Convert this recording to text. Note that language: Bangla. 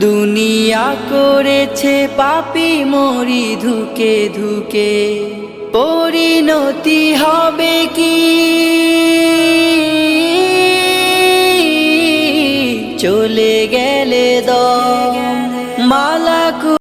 দুনিয়া করেছে পাপি মরি ধুকে ধুকে। পরিণতি হবে কি? চলে গেলে দ মালাকু